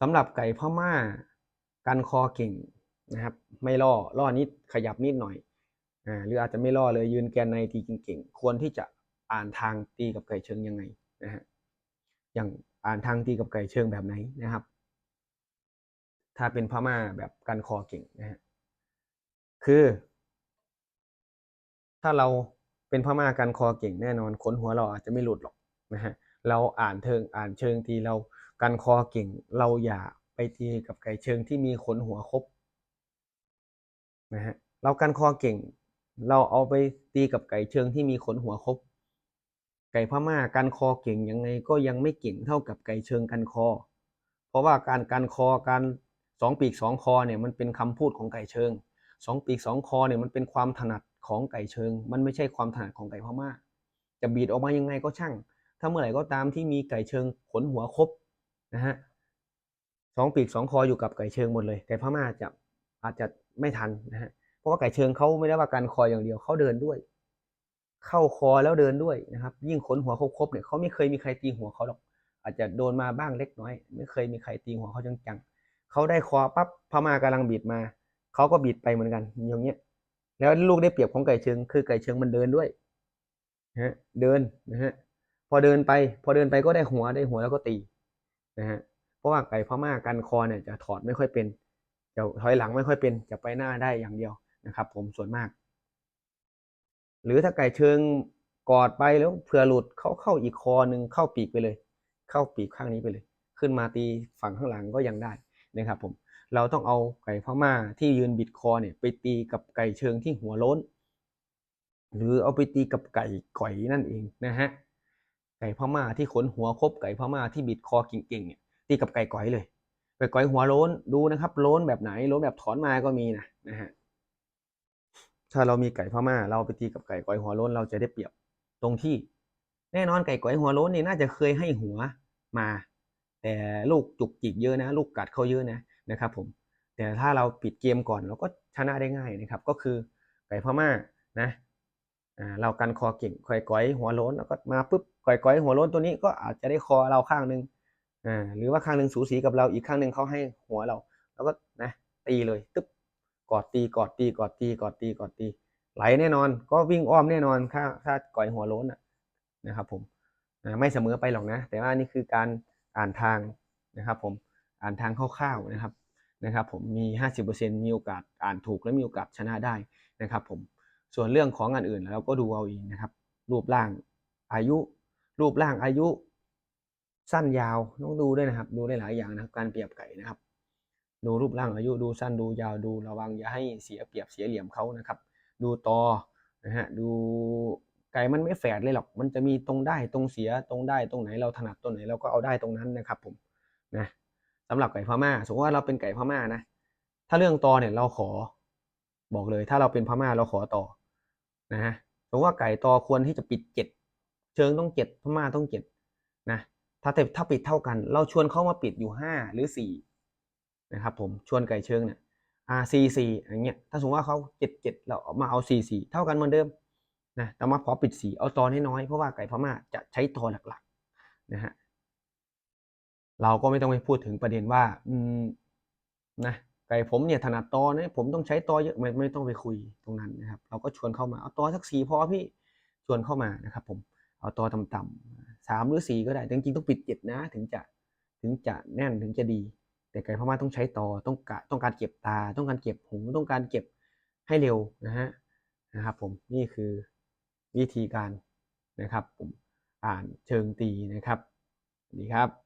สำหรับไก่พม่ากันคอเก่งนะครับ ไม่ล่อล่อนิดขยับนิดหน่อยอ่าหรืออาจจะไม่ล่อเลยยืนแกนในตีเก่งๆควรที่จะอ่านทางตีกับไก่เชิงยังไงนะฮะอย่างอ่านทางตีกับไก่เชิงแบบไหนนะครับ ถ้าเป็นพม่าแบบกันคอเก่งนะฮะคือ ถ้าเราเป็นพม่ากันคอเก่งแน่นอนขนหัวเราอาจจะไม่หลุดหรอกนะฮะเราอ่านเทิงอ่านเชิงทีเรา กันคอเก่งเราอย่าไปตีกับไก่เชิงที่มีขนหัวครบนะฮะเรากันคอเก่ง เราเอาไปตีกับไก่เชิงที่มีขนหัวครบ ไก่พม่ากันคอเก่งยังไงก็ยังไม่เก่งเท่ากับไก่เชิงกันคอ เพราะว่าการกันคอการสองปีกสองคอเนี่ยมันเป็นคำพูดของไก่เชิงสองปีกสองคอเนี่ยมันเป็นความถนัดของไก่เชิง มันไม่ใช่ความถนัดของไก่พม่า จะบีดออกมายังไงก็ช่าง ถ้าเมื่อไหร่ก็ตามที่มีไก่เชิงขนหัวครบ นะฮะสองปีกสองคออยู่กับไก่เชิงหมดเลยไก่พม่าจะอาจจะไม่ทันนะฮะเพราะว่าไก่เชิงเขาไม่ได้ว่าการคออย่างเดียวเขาเดินด้วย เข้าคอแล้วเดินด้วยนะครับ ยิ่งขนหัวครบๆเนี่ยเขาไม่เคยมีใครตีหัวเขาหรอก อาจจะโดนมาบ้างเล็กน้อย ไม่เคยมีใครตีหัวเขาจังๆเขาได้คอปั๊บพม่ากำลังบิดมาเขาก็บิดไปเหมือนกันอย่างเงี้ย แล้วลูกได้เปรียบของไก่เชิง คือไก่เชิงมันเดินด้วยนะฮะเดินนะฮะพอเดินไป พอเดินไปก็ได้หัวได้หัวแล้วก็ตี นะฮะเพราะว่าไก่พม่ากันคอเนี่ยจะถอดไม่ค่อยเป็นจะถอยหลังไม่ค่อยเป็นจะไปหน้าได้อย่างเดียวนะครับ ผมส่วนมาก หรือถ้าไก่เชิงกอดไปแล้วเผื่อหลุดเขาเข้าอีกคอหนึ่งเข้าปีกไปเลย เข้าปีกข้างนี้ไปเลย ขึ้นมาตีฝั่งข้างหลังก็ยังได้นะครับ ผมเราต้องเอาไก่พม่าที่ยืนบิดคอเนี่ยไปตีกับไก่เชิงที่หัวโล้น หรือเอาไปตีกับไก่ก่อยนั่นเองนะฮะ ก่พม่าที่ขนหัวครบไก่พม่าที่บิดคอเก่งๆเนี่ยตีกับไก่ก่อยเลยไก่ก่อยหัวโล้นดูนะครับโล้นแบบไหนโล้นแบบถอนมาก็มีนะนะฮะถ้าเรามีไก่พม่า เราไปตีกับไก่ก่อยหัวโล้นเราจะได้เปรียบตรงที่ แน่นอนไก่ก่อยหัวโล้นนี่น่าจะเคยให้หัวมา แต่ลูกจุกจิกเยอะนะ ลูกกัดเขาเยอะนะนะครับ ผม แต่ถ้าเราปิดเกมก่อนเราก็ชนะได้ง่ายนะครับ ก็คือไก่พม่านะ เรากันคอเก่งคอยก้อยหัวโล้นแล้วก็มาปุ๊บก้อยก้อยหัวโล้นตัวนี้ก็อาจจะได้คอเราข้างหนึ่งอ่าหรือว่าข้างหนึ่งสูสีกับเราอีกข้างหนึ่งเขาให้หัวเรา แล้วก็นะตีเลยตึ๊บกอดตีกอดตีกอดตีกอดตีกอดตี ไหลแน่นอน ก็วิ่งอ้อมแน่นอนถ้าถ้าก่อยหัวโล้นนะครับผมไม่เสมอไปหรอกนะ แต่ว่านี่คือการอ่านทางนะครับ ผมอ่านทางคร่าวๆนะครับนะครับ ผมมี 50%มีโอกาสอ่านถูกและมีโอกาสชนะได้นะครับ ผม ส่วนเรื่องของอันอื่นเราก็ดูเอาเองนะครับ รูปร่างอายุ รูปร่างอายุ สั้นยาวต้องดูด้วยนะครับ ดูได้หลายอย่างนะครับการเปรียบไก่นะครับ ดูรูปร่างอายุดูสั้นดูยาวดูระวังอย่าให้เสียเปรียบเสียเหลี่ยมเขานะครับ ดูตอนะฮะดูไก่มันไม่แฝดเลยหรอก มันจะมีตรงได้ตรงเสียตรงได้ตรงไหนเราถนัดตรงไหนเราก็เอาได้ตรงนั้นนะครับ ผมนะสำหรับไก่พม่าสมมติว่าเราเป็นไก่พม่านะ ถ้าเรื่องตอเนี่ยเราขอบอกเลย ถ้าเราเป็นพม่าเราขอต่อ นะฮะสมมติว่าไก่ตอควรที่จะปิดเจ็ดเชิงต้องเจ็ดพม่าต้องเจ็ดนะถ้าแต่ถ้าปิดเท่ากัน เราชวนเข้ามาปิดอยู่ห้าหรือสี่นะครับผมชวนไก่เชิงเนี่ยอ่าสี่สี่อย่างเงี้ยถ้าสมมติว่าเขาเจ็ดเจ็ดเรามาเอาสี่สี่เท่ากันเหมือนเดิมนะแต่มาขอปิดสี่เอาตอน้อยๆเพราะว่าไก่พม่าจะใช้ตอหลักๆนะฮะเราก็ไม่ต้องไปพูดถึงประเด็นว่าอืมนะ ไก่ผมเนี่ยถนัดตอเนี่ยผมต้องใช้ตอเยอะไม่ไม่ต้องไปคุยตรงนั้นนะครับ เราก็ชวนเข้ามาเอาตอสักสี่พอพี่ชวนเข้ามานะครับ ผมเอาตอต่ำๆสามหรือสี่ก็ได้จริงๆต้องปิดเจ็ดนะถึงจะถึงจะแน่นถึงจะดี แต่ไก่พม่าต้องใช้ตอต้องการต้องการเก็บตา ต้องการเก็บหูต้องการเก็บให้เร็วนะฮะนะครับผมนี่คือวิธีการนะครับผมอ่านเชิงตีนะครับดีครับ